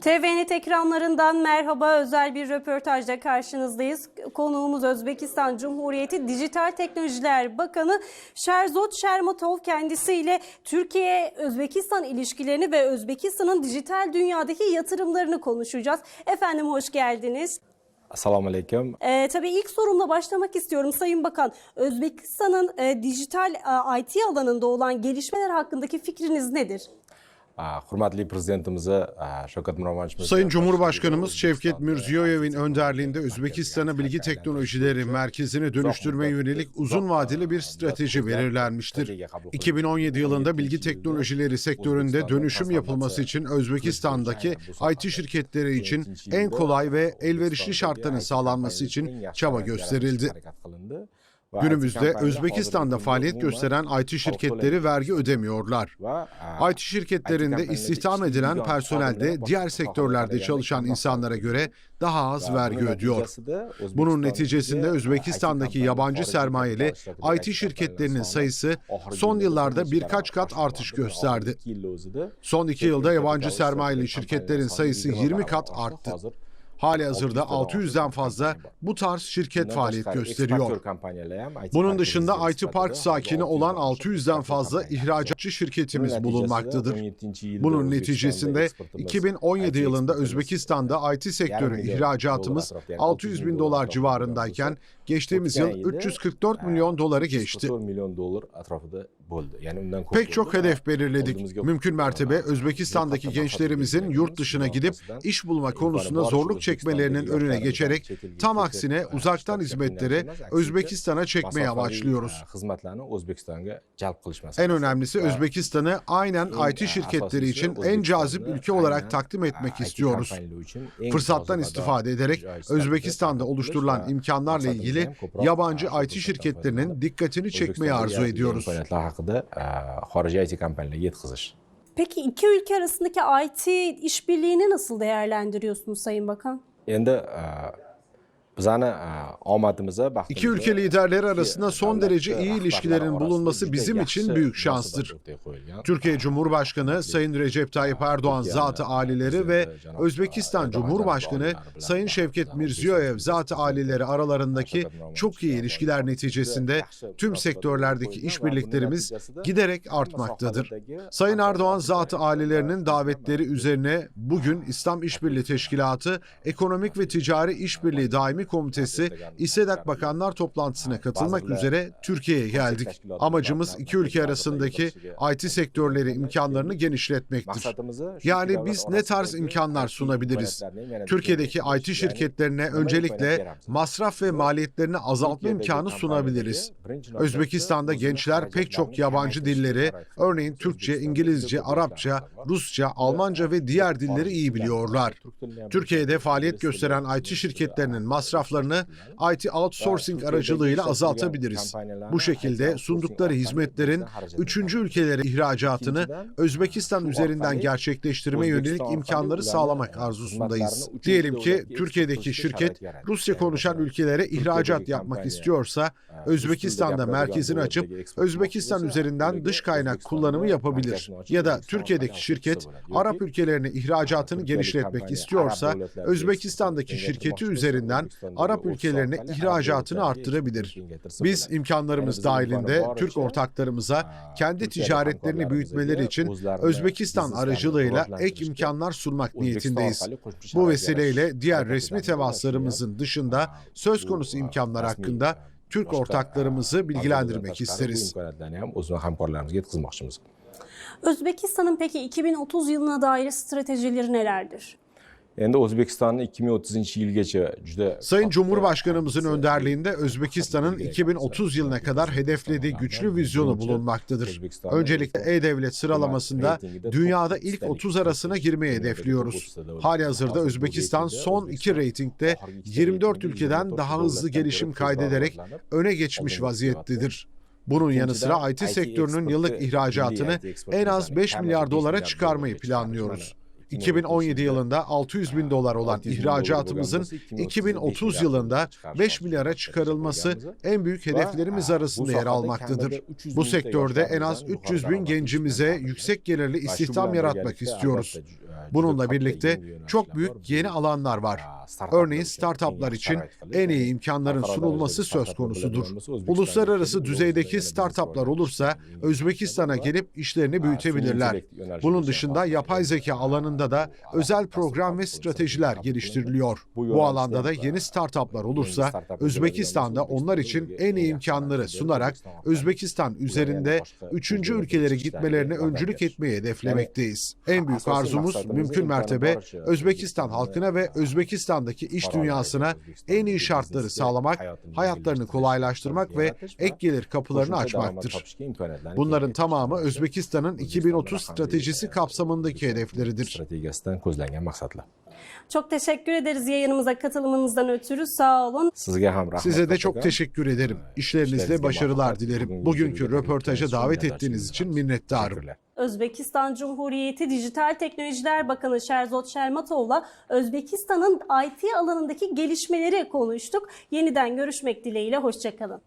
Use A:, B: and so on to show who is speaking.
A: TVNet ekranlarından merhaba özel bir röportajla karşınızdayız. Konuğumuz Özbekistan Cumhuriyeti Dijital Teknolojiler Bakanı Sherzod Shermatov kendisiyle Türkiye-Özbekistan ilişkilerini ve Özbekistan'ın dijital dünyadaki yatırımlarını konuşacağız. Efendim hoş geldiniz.
B: Assalomu alaykum.
A: Ee, tabii ilk sorumla başlamak istiyorum Sayın Bakan. Özbekistan'ın e, dijital e, IT alanında olan gelişmeler hakkındaki fikriniz nedir?
B: Hurmatli prezidentimizni ah, Shavkat Miromonovich
C: Sayın Cumhurbaşkanımız Şevket Mirziyoyev'in önderliğinde Özbekistan'a bilgi teknolojileri merkezini dönüştürmeye yönelik uzun vadeli bir strateji belirlenmiştir. 2017 yılında bilgi teknolojileri sektöründe dönüşüm yapılması için Özbekistan'daki IT şirketleri için en kolay ve elverişli şartların sağlanması için çaba gösterildi. Günümüzde Özbekistan'da faaliyet gösteren IT şirketleri vergi ödemiyorlar. IT şirketlerinde istihdam edilen personel de diğer sektörlerde çalışan insanlara göre daha az vergi ödüyor. Bunun neticesinde Özbekistan'daki yabancı sermayeli IT şirketlerinin sayısı son yıllarda birkaç kat artış gösterdi. Son iki yılda yabancı sermayeli şirketlerin sayısı 20 kat arttı. Hali hazırda 600'den fazla bu tarz şirket faaliyet gösteriyor. Bunun dışında IT Park sakini olan 600'den fazla ihracatçı şirketimiz bulunmaktadır. Bunun neticesinde 2017 yılında Özbekistan'da IT sektörü ihracatımız 600 bin dolar civarındayken geçtiğimiz yıl 344 milyon doları geçti. Pek çok hedef belirledik. Mümkün mertebe Özbekistan'daki gençlerimizin yurt dışına gidip iş bulma konusunda zorluk çekmelerinin önüne geçerek tam aksine uzaktan hizmetleri Özbekistan'a çekmeye amaçlıyoruz. En önemlisi Özbekistan'ı aynen IT şirketleri için en cazip ülke olarak takdim etmek istiyoruz. Fırsattan istifade ederek Özbekistan'da oluşturulan imkanlarla ilgili yabancı IT şirketlerinin dikkatini çekmeyi arzu ediyoruz.
B: Haqida xorijiy IT kompaniyalarga yetkazish.
A: Peki iki ülke arasındaki IT işbirliğini nasıl değerlendiriyorsunuz Sayın Bakan?
B: Endi baxtimizga
C: İki ülke liderleri arasında son derece iyi ilişkilerin bulunması bizim için büyük şanstır. Türkiye Cumhurbaşkanı Sayın Recep Tayyip Erdoğan zatı alileri ve Özbekistan Cumhurbaşkanı Sayın Şevket Mirziyoyev zatı alileri aralarındaki çok iyi ilişkiler neticesinde tüm sektörlerdeki işbirliklerimiz giderek artmaktadır. Sayın Erdoğan zatı ailelerinin davetleri üzerine bugün İslam İşbirliği Teşkilatı Ekonomik ve Ticari İşbirliği Daimi Komitesi İSEDAK Bakanlar toplantısına katılmak üzere Türkiye'ye geldik. Amacımız iki ülke arasındaki IT sektörleri imkanlarını genişletmektir. Yani biz ne tarz imkanlar sunabiliriz? Türkiye'deki IT şirketlerine öncelikle masraf ve maliyetlerini azaltma imkanı sunabiliriz. Özbekistan'da gençler pek çok yabancı dilleri, örneğin Türkçe, İngilizce, Arapça, Rusça, Almanca ve diğer dilleri iyi biliyorlar. Türkiye'de faaliyet gösteren IT şirketlerinin masraflarını IT outsourcing aracılığıyla azaltabiliriz. Bu şekilde sundukları hizmetlerin üçüncü ülkelere ihracatını Özbekistan üzerinden gerçekleştirme yönelik imkanları sağlamak arzusundayız. Diyelim ki Türkiye'deki şirket Rusya konuşan ülkelere ihracat yapmak istiyorsa Özbekistan'da merkezini açıp Özbekistan üzerinden dış kaynak kullanımı yapabilir. Ya da Türkiye'deki şirket Arap ülkelerine ihracatını genişletmek istiyorsa Özbekistan'daki şirketi üzerinden Arap ülkelerine ihracatını arttırabilir. Biz imkanlarımız dahilinde Türk ortaklarımıza kendi ticaretlerini büyütmeleri için Özbekistan aracılığıyla ek imkanlar sunmak niyetindeyiz. Bu vesileyle diğer resmi temaslarımızın dışında söz konusu imkanlar hakkında Türk ortaklarımızı bilgilendirmek isteriz.
A: Özbekistan'ın peki 2030 yılına dair stratejileri nelerdir?
B: Endi o'zbekistonni 2030 yilgacha juda
C: Sayın Cumhurbaşkanımızın önderliğinde Özbekistan'ın 2030 yılına kadar hedeflediği güçlü vizyonu bulunmaktadır. Öncelikle E-Devlet sıralamasında dünyada ilk 30 arasına girmeyi hedefliyoruz. Hali hazırda Özbekistan son iki reytingde 24 ülkeden daha hızlı gelişim kaydederek öne geçmiş vaziyettedir. Bunun yanı sıra IT sektörünün yıllık ihracatını en az 5 milyar dolara çıkarmayı planlıyoruz. 2017 yılında 600 bin dolar olan ihracatımızın 2030 yılında 5 milyara çıkarılması en büyük hedeflerimiz arasında yer almaktadır. Bu sektörde en az 300 bin gencimize yüksek gelirli istihdam yaratmak istiyoruz. Bununla birlikte çok büyük yeni alanlar var. Örneğin startuplar için en iyi imkanların sunulması söz konusudur. Uluslararası düzeydeki startuplar olursa Özbekistan'a gelip işlerini büyütebilirler. Bunun dışında yapay zeka alanında da özel program ve stratejiler geliştiriliyor. Bu alanda da yeni startuplar olursa Özbekistan'da onlar için en iyi imkanları sunarak Özbekistan üzerinde üçüncü ülkelere gitmelerine öncülük etmeyi hedeflemekteyiz. En büyük arzumuz mümkün mertebe Özbekistan halkına ve Özbekistan'daki iş dünyasına en iyi şartları sağlamak, hayatlarını kolaylaştırmak ve ek gelir kapılarını açmaktır. Bunların tamamı Özbekistan'ın 2030 stratejisi kapsamındaki hedefleridir.
A: Çok teşekkür ederiz yayınımıza katılımınızdan ötürü. Sağ olun.
C: Size de çok teşekkür ederim. İşlerinizde başarılar dilerim. Bugünkü röportaja davet ettiğiniz için minnettarım.
A: Özbekistan Cumhuriyeti Dijital Teknolojiler Bakanı Sherzod Shermatov'la Özbekistan'ın IT alanındaki gelişmeleri konuştuk. Yeniden görüşmek dileğiyle hoşçakalın.